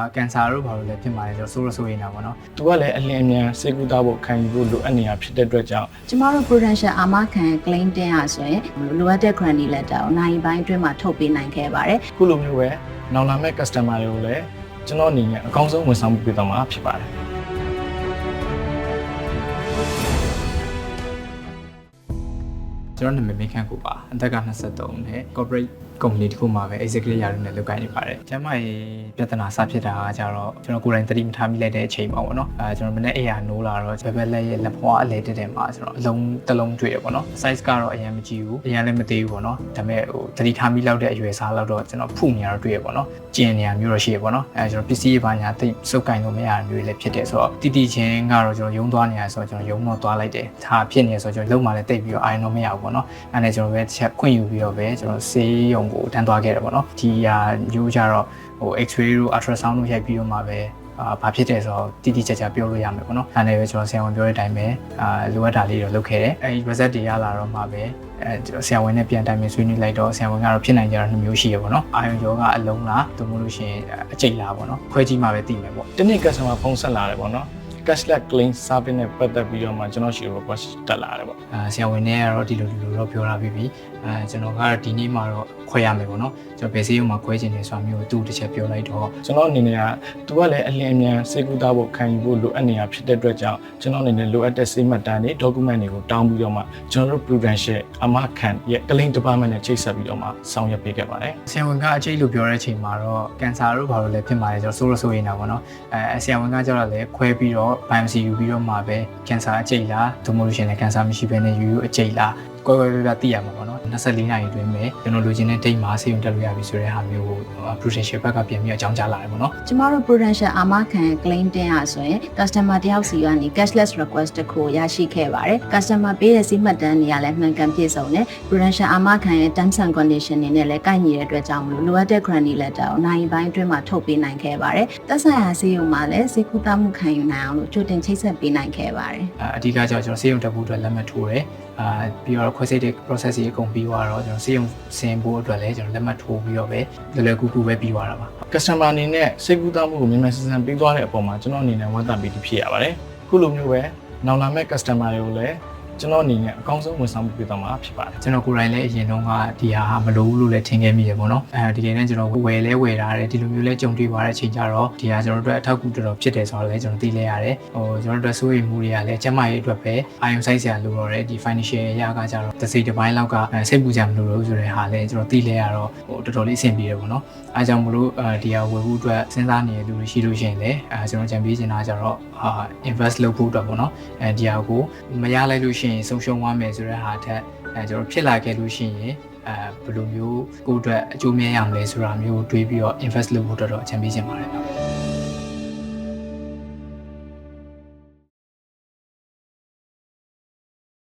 အာကန်ဆာတို့ဘာလို့လဲဖြစ်မှာလဲဆိုတော့ဆိုးရဆိုးနေတာပေါ့နော်သူကလည်းအလင်းအမြန်စေကူတာဖို့ခံယူဖို့လိုအပ်နေတာဖြစ်တဲ့အတွက်ကြောင့်ကျမတို့ prudential အာမခံ claim တင်ရဆိုရင်လိုအပ်တဲ့ granny letter ကိုနိုင်ပိုင်းအတွင်းမှာထုတ်ပေးနိုင်ခဲ့ပါတယ်ခုလိုမျိုးပဲနောက်လာမဲ့ customer တွေကိုလည်းကျွန်တော်အနေနဲ့အကောင်းဆုံးဝန်ဆောင်မှုပေးသွားမှာဖြစ်ပါတယ်ကျွန်တော်နာမည်မိခန့်ကိုပါအသက်က23နဲ့ corporate company တခုမှာပဲ executive ရာထူးနဲ့လုပ်ကိုင်နေပါတယ်။ကျမရဲ့ပြဿနာစဖြစ်တာကကြတော့ကျွန်တော်ကိုယ်တိုင်သတိမထားမိလိုက်တဲ့အချိန်ပါပေါ့နော်။အဲကျွန်တော်မနေ့အိယာနိုးလာတော့ဘက်ဘက်လက်ရဲ့လက်ဖွားအလဲတက်တယ်မှာကျွန်တော်အလုံးတစ်လုံးတွေ့ရပေါ့နော်။ size ကတော့အရင်မကြည့်ဘူး။အရင်လည်းမသေးဘူးပေါ့နော်။ဒါပေမဲ့ဟိုသတိထားမိလောက်တဲ့အရွယ်စားလောက်တော့ကျွန်တော်ဖုနေရတော့တွေ့ရပေါ့နော်။ကျင်နေရမျိုးတော့ရှိရပေါ့နော်။အဲကျွန်တော်ပစ္စည်းရေးပါညာတိတ်စုပ်ကင်လို့မရမျိုးလည်းဖြစ်တယ်ဆိုတော့တီတီချင်းကတော့ကျွန်တော်ယုံသွားနေရဆိုတော့ကျွန်တော်ယုံတော့သွားလိုက်တယ်။ဒါဖြစ်နေဆိုတော့ကျွန်တော်လုံးမှလည်းတိတ်ပြီးတော့အိုင်တော့မရဘူးပေါ့နော်။အဲနဲ့ကျွန်တော်ပဲတစ်ချက်ခွင့်ယူပြီးတော့ပဲကျွန်တော်ဆေးရုံကိုတန်းသွားခဲ့တယ်ပေါ့နော်ဒီဟာမျိုးကြတော့ဟို x-ray တို့ ultrasound တို့ရိုက်ပြီးတော့မှပဲအာဘာဖြစ်တယ်ဆိုတော့တိတိကျကျပြောလို့ရမယ်ပေါ့နော်အဲနဲ့ပဲကျွန်တော်ဆရာဝန်ပြောတဲ့အတိုင်းပဲအာလိုအပ်တာလေးတော့လုပ်ခဲ့တယ်အဲဒီ result တွေရလာတော့မှပဲအဲကျွန်တော်ဆရာဝန်နဲ့ပြန်တိုင်ပင်ဆွေးနွေးလိုက်တော့ဆရာဝန်ကတော့ဖြစ်နိုင်ကြတာနှစ်မျိုးရှိရပေါ့နော်အာယုံယောဂအလုံးလားသို့မဟုတ်လို့ရှိရင်အကျိတ်လားပေါ့နော်ခွဲကြည့်မှပဲသိမယ်ပေါ့တနေ့ customer ဖုန်းဆက်လာတယ်ပေါ့နော် cashless claim service နဲ့ပတ်သက်ပြီးတော့မှကျွန်တော်ရှိ request တက်လာတယ်ပေါ့အာဆရာဝန်နဲ့ကတော့ဒီလိုဒီလိုတော့ပြောလာပြီးပြီအဲကျွန်တော်ကတော့ဒီနေ့မှတော့ခွဲရမယ်ပေါ့နော်ကျွန်တော်ဘယ်ဆေးရုံမှာခွဲခြင်းလဲဆိုတာမျိုးသူ့တစ်ချက်ပြောလိုက်တော့ကျွန်တော်အနေနဲ့ကသူကလည်းအလင်းအမြန်စေကူတာဖို့ခံယူဖို့လိုအပ်နေတာဖြစ်တဲ့အတွက်ကြောင့်ကျွန်တော်အနေနဲ့လိုအပ်တဲ့စေမှတ်တမ်းတွေ document တွေကိုတောင်းပြီးတော့မှကျွန်တော်တို့ prudential အမခံရဲ့ claim department နဲ့ချိတ်ဆက်ပြီးတော့မှဆောင်ရွက်ပေးခဲ့ပါတယ်ဆရာဝန်ကအကျိတ်လို့ပြောတဲ့အချိန်မှာတော့ကန်ဆာတို့ဘာလို့လဲဖြစ်မှာလဲကျွန်တော်ဆိုးရဆိုးနေတာပေါ့နော်အဲဆရာဝန်ကကျတော့လည်းခွဲပြီးတော့ biopsy ယူပြီးတော့မှပဲကန်ဆာအကျိတ်လားသို့မဟုတ်လို့ရှိရင်လည်းကန်ဆာမရှိဘဲနဲ့ယူယူအကျိတ်လားကွဲကွဲပြားပြားသိရမှာပေါ့နော် 24နာရီအတွင်းပဲကျွန်တော်လိုချင်တဲ့ date မှာဆေးရုံတက်လို့ရပြီဆိုတဲ့ဟာမျိုးကို prudential ဘက်ကပြန်ပြီးအကြောင်းကြားလာတယ်ပေါ့နော်ကျမတို့ prudential အာမခံ claim တင်ရဆိုရင် customer တယောက်စီကနေ cashless request တစ်ခုကိုရရှိခဲ့ပါတယ် customer ပေးတဲ့စီးမှတ်တမ်းတွေကလည်းမှန်ကန်ပြည့်စုံတယ် prudential အာမခံရဲ့ terms and condition တွေနဲ့လည်းကိုက်ညီတဲ့အတွက်ကြောင့်မလို့လိုအပ်တဲ့ granny letter ကိုနိုင်ပိုင်းအတွင်းမှာထုတ်ပေးနိုင်ခဲ့ပါတယ်သက်ဆိုင်ရာဆေးရုံမှာလည်းစေကူတာမှုခံယူနိုင်အောင်လို့ကြိုတင်ချိတ်ဆက်ပေးနိုင်ခဲ့ပါတယ်အာအဓိကကြောင့်ကျွန်တော်ဆေးရုံတက်ဖို့အတွက်လက်မှတ်ထိုးတယ်အာပြီးတော့ခွဲစိတ်တဲ့ process ကြီးအကုန်ပြီးသွားတော့ကျွန်တော်ဆေးရုံဆင်းဖို့အတွက်လည်းကျွန်တော်လက်မှတ်ထိုးပြီးတော့ပဲလွယ်လွယ်ကူကူပဲပြီးသွားတာပါ customer အနေနဲ့စေကူတာမှုကိုမြန်မြန်ဆန်ဆန်ပေးသွားတဲ့အပေါ်မှာကျွန်တော်အနေနဲ့ဝမ်းသာပီတိဖြစ်ရပါတယ်ခုလိုမျိုးပဲနောက်လာမဲ့ customer တွေကိုလည်း ကျွန်တော်အနေနဲ့အကောင်းဆုံးဝန်ဆောင်မှုပေးသွားမှာဖြစ်ပါတယ်ကျွန်တော်ကိုယ်တိုင်လည်းအရင်တုန်းကဒီဟာမလိုဘူးလို့လည်းထင်ခဲ့မိရပေါ့နော်အဲဒီကနေ့ကျွန်တော်ဝယ်လဲဝယ်ထားတယ်ဒီလိုမျိုးလဲကြုံတွေ့သွားတဲ့အချိန်ကျတော့ဒီဟာကျွန်တော်တို့အတွက်အထောက်အကူတော်တော်ဖြစ်တယ်ဆိုတော့လည်းကျွန်တော်သိလဲရတယ်ဟိုကျွန်တော်တို့အတွက်စိုးရိမ်မှုတွေကလည်းကျန်းမာရေးအတွက်ပဲအာရုံစိုက်စရာလိုတော့တယ်ဒီ financial ရကကြတော့တစ်စိတ်တစ်ပိုင်းလောက်ကစိတ်ပူကြမလို့လို့ဆိုတဲ့ဟာလည်းကျွန်တော်သိလဲရတော့ဟိုတော်တော်လေးအဆင်ပြေတယ်ပေါ့နော်အဲကြောင့်မလို့အဲဒီဟာဝယ်ဖို့အတွက်စဉ်းစားနေတဲ့လူတွေရှိလို့ရှိရင်လည်းအဲကျွန်တော်ကြံပေးချင်တာကြတော့အာ invest လုပ်ဖို့အတွက်ပေါ့နော်အဲဒီဟာကိုမရလိုက်လို့ရှိရင်ဆုံးရှုံးသွားမယ်ဆိုတဲ့ဟာထက်အဲကျွန်တော်ဖြစ်လာခဲ့လို့ရှိရင်အဲဘယ်လိုမျိုးကိုယ့်အတွက်အကျိုးမြတ်ရမလဲဆိုတာမျိုးတွေးပြီးတော့ invest လုပ်ဖို့အတွက်တော့အကြံပေးချင်ပါတယ်